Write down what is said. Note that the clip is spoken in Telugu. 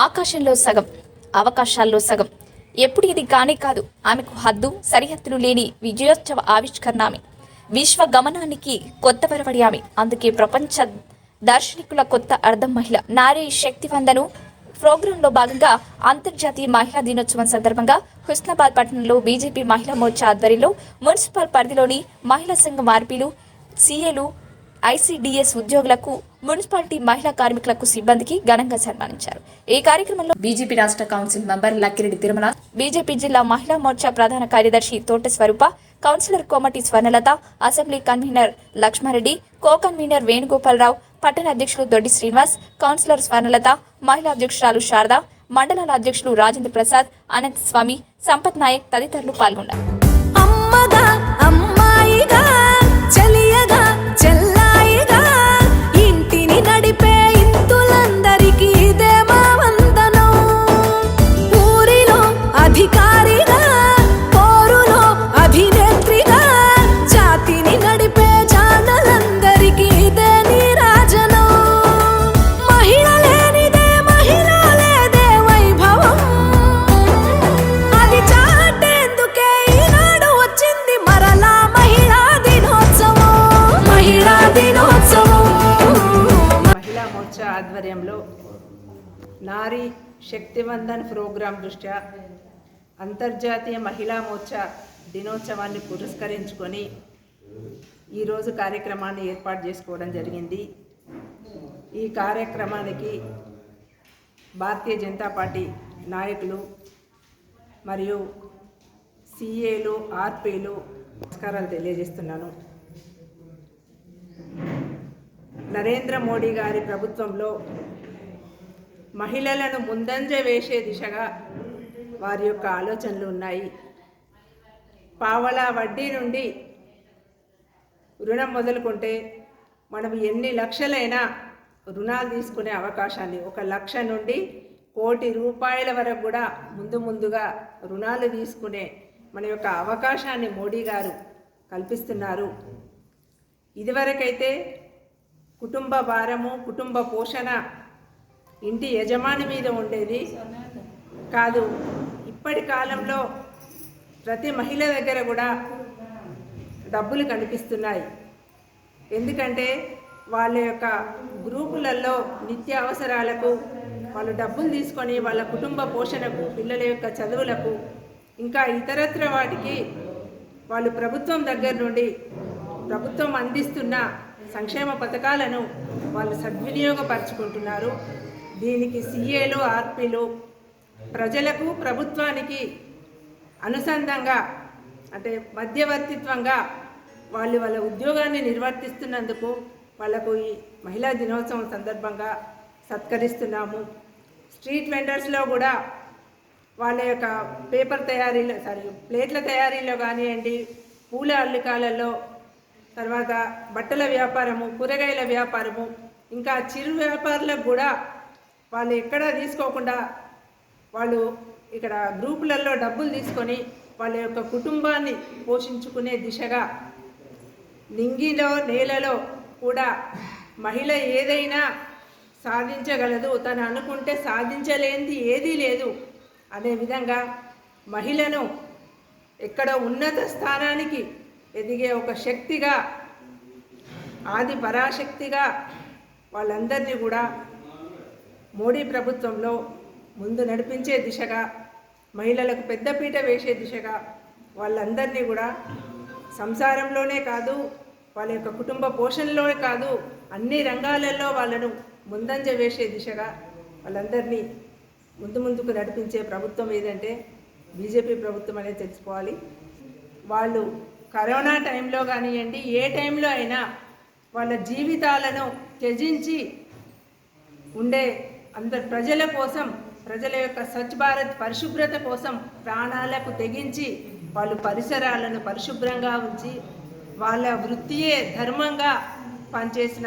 ఆకాశంలో సగం అవకాశాల్లో సగం. ఎప్పుడు ఇది కానే కాదు ఆమెకు హద్దు సరిహద్దులు లేని విజయోత్సవ ఆవిష్కరణ ఆమె. విశ్వ గమనానికి కొత్త వరవడి ఆమె. అందుకే ప్రపంచ దార్శనికుల కొత్త అర్థం మహిళ. నారీ శక్తి వందను ప్రోగ్రాంలో భాగంగా అంతర్జాతీయ మహిళా దినోత్సవం సందర్భంగా హుస్నాబాద్ పట్టణంలో బీజేపీ మహిళా మోర్చా ఆధ్వర్యంలో మున్సిపల్ పరిధిలోని మహిళా సంఘం ఆర్పీలు సీఏలు ఐసీడీఎస్ ఉద్యోగులకు మున్సిపాలిటీ మహిళా కార్మికులకు సిబ్బందికి ఘనంగా సన్మానించారు. ఈ కార్యక్రమంలో బీజేపీ రాష్ట్ర council member Lakkireddy Tirumala BJP జిల్లా మహిళా మోర్చా ప్రధాన కార్యదర్శి Thota Swarupa counsellor Komati Swarnalatha assembly convenor Lakshmareddy co convenor Venugopalarao పట్టణ అధ్యక్షులు దొడ్డి శ్రీనివాస్ కౌన్సిలర్ స్వర్ణలత మహిళా అధ్యక్షురాలు శారద మండలాల అధ్యక్షులు రాజేంద్ర ప్రసాద్ అనంత స్వామి సంపత్ నాయక్ తదితరులు పాల్గొన్నారు. ఆధ్వర్యంలో నారీ శక్తివందన్ ప్రోగ్రాం దృష్ట్యా అంతర్జాతీయ మహిళా మోర్చా దినోత్సవాన్ని పురస్కరించుకొని ఈరోజు కార్యక్రమాన్ని ఏర్పాటు చేసుకోవడం జరిగింది. ఈ కార్యక్రమానికి భారతీయ జనతా పార్టీ నాయకులు మరియు సిఏలు ఆర్పీలు నమస్కారాలు తెలియజేస్తున్నాను. నరేంద్ర మోడీ గారి ప్రభుత్వంలో మహిళలను ముందంజ వేసే దిశగా వారి యొక్క ఆలోచనలు ఉన్నాయి. పావలా వడ్డీ నుండి రుణం మొదలుకుంటే మనం ఎన్ని లక్షలైనా రుణాలు తీసుకునే అవకాశాన్ని ఒక లక్ష నుండి కోటి రూపాయల వరకు కూడా ముందు ముందుగా రుణాలు తీసుకునే మన యొక్క అవకాశాన్ని మోడీ గారు కల్పిస్తున్నారు. ఇదివరకైతే కుటుంబ భారము కుటుంబ పోషణ ఇంటి యజమాని మీద ఉండేది కాదు. ఇప్పటి కాలంలో ప్రతి మహిళ దగ్గర కూడా డబ్బులు కనిపిస్తున్నాయి. ఎందుకంటే వాళ్ళ యొక్క గ్రూపులలో నిత్య అవసరాలకు వాళ్ళు డబ్బులు తీసుకొని వాళ్ళ కుటుంబ పోషణకు పిల్లల యొక్క చదువులకు ఇంకా ఇతరత్ర వాటికి వాళ్ళు ప్రభుత్వం దగ్గర నుండి ప్రభుత్వం అందిస్తున్న సంక్షేమ పథకాలను వాళ్ళు సద్వినియోగపరుచుకుంటున్నారు. దీనికి సీఏలు ఆర్పీలు ప్రజలకు ప్రభుత్వానికి అనుసంధంగా అంటే మధ్యవర్తిత్వంగా వాళ్ళు వాళ్ళ ఉద్యోగాన్ని నిర్వర్తిస్తున్నందుకు వాళ్ళకు ఈ మహిళా దినోత్సవం సందర్భంగా సత్కరిస్తున్నాము. స్ట్రీట్ వెండర్స్లో కూడా వాళ్ళ యొక్క పేపర్ తయారీలో సారీ ప్లేట్ల తయారీలో కానివ్వండి పూల అల్లికాలలో తర్వాత బట్టల వ్యాపారము కూరగాయల వ్యాపారము ఇంకా చిరు వ్యాపారులకు కూడా వాళ్ళు ఎక్కడా తీసుకోకుండా వాళ్ళు ఇక్కడ గ్రూపులలో డబ్బులు తీసుకొని వాళ్ళ యొక్క కుటుంబాన్ని పోషించుకునే దిశగా నింగిలో నేలలో కూడా మహిళ ఏదైనా సాధించగలదు తను అనుకుంటే సాధించలేనిది ఏదీ లేదు అనే విధంగా మహిళను ఎక్కడ ఉన్నత స్థానానికి ఎదిగే ఒక శక్తిగా ఆది పరాశక్తిగా వాళ్ళందరినీ కూడా మోడీ ప్రభుత్వంలో ముందు నడిపించే దిశగా మహిళలకు పెద్దపీట వేసే దిశగా వాళ్ళందరినీ కూడా సంసారంలోనే కాదు వాళ్ళ యొక్క కుటుంబ పోషణలోనే కాదు అన్ని రంగాలలో వాళ్ళను ముందంజ వేసే దిశగా వాళ్ళందరినీ ముందు ముందుకు నడిపించే ప్రభుత్వం ఏదంటే బీజేపీ ప్రభుత్వం అనేది తెలుసుకోవాలి. వాళ్ళు కరోనా టైంలో కానివ్వండి ఏ టైంలో అయినా వాళ్ళ జీవితాలను త్యజించి ఉండే అందరి ప్రజల కోసం ప్రజల యొక్క స్వచ్ఛ భారత్ పరిశుభ్రత కోసం ప్రాణాలకు తెగించి వాళ్ళు పరిసరాలను పరిశుభ్రంగా ఉంచి వాళ్ళ వృత్తియే ధర్మంగా పనిచేసిన